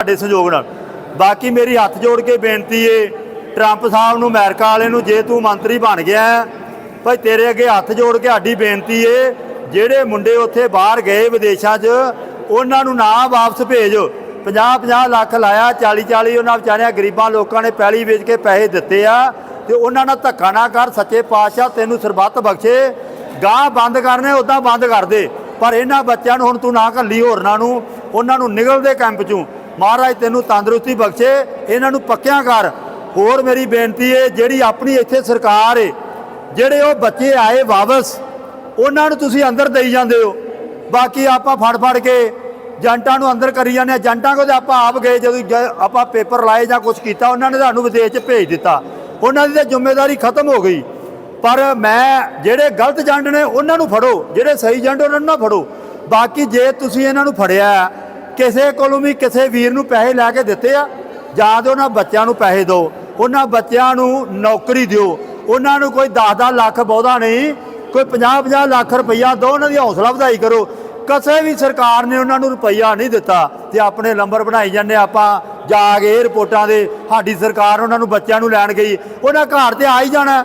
ਤੁਹਾਡੇ ਸਹਿਯੋਗ ਨਾਲ। ਬਾਕੀ ਮੇਰੀ ਹੱਥ ਜੋੜ ਕੇ ਬੇਨਤੀ ਏ ਟਰੰਪ ਸਾਹਿਬ ਨੂੰ ਅਮਰੀਕਾ ਵਾਲੇ ਨੂੰ ਜੇ ਤੂੰ ਮੰਤਰੀ ਬਣ ਗਿਆ ਭਾਈ ਤੇਰੇ ਅੱਗੇ ਹੱਥ ਜੋੜ ਕੇ ਸਾਡੀ ਬੇਨਤੀ ਏ, ਜਿਹੜੇ ਮੁੰਡੇ ਉੱਥੇ ਬਾਹਰ ਗਏ ਵਿਦੇਸ਼ਾਂ 'ਚ, ਉਹਨਾਂ ਨੂੰ ਨਾ ਵਾਪਸ ਭੇਜ। 50 50 ਲੱਖ ਲਾਇਆ 40 40 ਉਹਨਾਂ ਵਿਚਾਰਿਆਂ ਗਰੀਬਾਂ ਲੋਕਾਂ ਨੇ ਪੈਲੀ ਵੇਚ ਕੇ ਪੈਸੇ ਦਿੱਤੇ ਆ, ਤੇ ਉਹਨਾਂ ਨਾਲ ਧੱਕਾ ਨਾ ਕਰ, ਸੱਚੇ ਪਾਤਸ਼ਾਹ ਤੈਨੂੰ ਸਰਬੱਤ ਬਖਸ਼ੇ। ਗਾਹ ਬੰਦ ਕਰਨੇ ਉਦਾਂ ਬੰਦ ਕਰ ਦੇ। ਪਰ ਇਹਨਾਂ ਬੱਚਿਆਂ ਨੂੰ ਹੁਣ ਤੂੰ ਨਾ ਘੱਲੀ ਹੋਰਨਾਂ ਨੂੰ, ਉਹਨਾਂ ਨੂੰ ਨਿਗਲ ਦੇ ਕੈਂਪ ਚੋਂ। ਮਹਾਰਾਜ ਤੈਨੂੰ ਤੰਦਰੁਸਤੀ ਬਖਸ਼ੇ, ਇਹਨਾਂ ਨੂੰ ਪੱਕਿਆਂ ਕਰ। ਹੋਰ ਮੇਰੀ ਬੇਨਤੀ ਏ, ਜਿਹੜੀ ਆਪਣੀ ਇੱਥੇ ਸਰਕਾਰ ਏ, ਜਿਹੜੇ ਉਹ ਬੱਚੇ ਆਏ ਵਾਪਸ, ਉਹਨਾਂ ਨੂੰ ਤੁਸੀਂ ਅੰਦਰ ਦੇਈ ਜਾਂਦੇ ਹੋ। ਬਾਕੀ ਆਪਾਂ ਫੜ ਫੜ ਕੇ ਜੰਟਾਂ ਨੂੰ ਅੰਦਰ ਕਰੀ ਜਾਂਦੇ ਆ ਜੰਟਾਂ ਕੋਲ ਆਪਾਂ ਆਪ ਗਏ, ਜਦੋਂ ਜ- ਆਪਾਂ ਪੇਪਰ ਲਾਏ ਜਾਂ ਕੁਝ ਕੀਤਾ, ਉਹਨਾਂ ਨੇ ਤੁਹਾਨੂੰ ਵਿਦੇਸ਼ 'ਚ ਭੇਜ ਦਿੱਤਾ। ਉਹਨਾਂ ਦੀ ਤਾਂ ਜ਼ਿੰਮੇਵਾਰੀ ਖਤਮ ਹੋ ਗਈ। ਪਰ ਮੈਂ, ਜਿਹੜੇ ਗਲਤ ਜੰਡ ਨੇ, ਉਹਨਾਂ ਨੂੰ ਫੜੋ। ਜਿਹੜੇ ਸਹੀ ਜੰਡ ਉਹਨਾਂ ਨੂੰ ਨਾ ਫੜੋ। ਬਾਕੀ ਜੇ ਤੁਸੀਂ ਇਹਨਾਂ ਨੂੰ ਫੜਿਆ ਕਿਸੇ ਕੋਲੋਂ ਵੀ ਕਿਸੇ ਵੀਰ ਨੂੰ ਪੈਸੇ ਲੈ ਕੇ ਦਿੱਤੇ ਆ, ਜਾਂ ਤੇ ਉਹਨਾਂ ਬੱਚਿਆਂ ਨੂੰ ਪੈਸੇ ਦਿਓ। ਉਹਨਾਂ ਬੱਚਿਆਂ ਨੂੰ ਨੌਕਰੀ ਦਿਓ। ਉਹਨਾਂ ਨੂੰ ਕੋਈ 10-10 ਲੱਖ ਬਹੁਤਾ ਨਹੀਂ, ਕੋਈ 50-50 ਲੱਖ ਰੁਪਈਆ ਦਿਓ, ਉਹਨਾਂ ਦੀ ਹੌਸਲਾ ਵਧਾਈ ਕਰੋ। ਕਿਸੇ ਵੀ ਸਰਕਾਰ ਨੇ ਉਹਨਾਂ ਨੂੰ ਰੁਪਈਆ ਨਹੀਂ ਦਿੱਤਾ, ਤੇ ਆਪਣੇ ਲੰਬਰ ਬਣਾਈ ਜਾਂਦੇ ਆਪਾਂ, ਜਾ ਕੇ ਰਿਪੋਰਟਾਂ ਦੇ, ਸਾਡੀ ਸਰਕਾਰ ਉਹਨਾਂ ਨੂੰ ਬੱਚਿਆਂ ਨੂੰ ਲੈਣ ਗਈ। ਉਹਨਾਂ ਘਰ ਤੇ ਆ ਹੀ ਜਾਣਾ।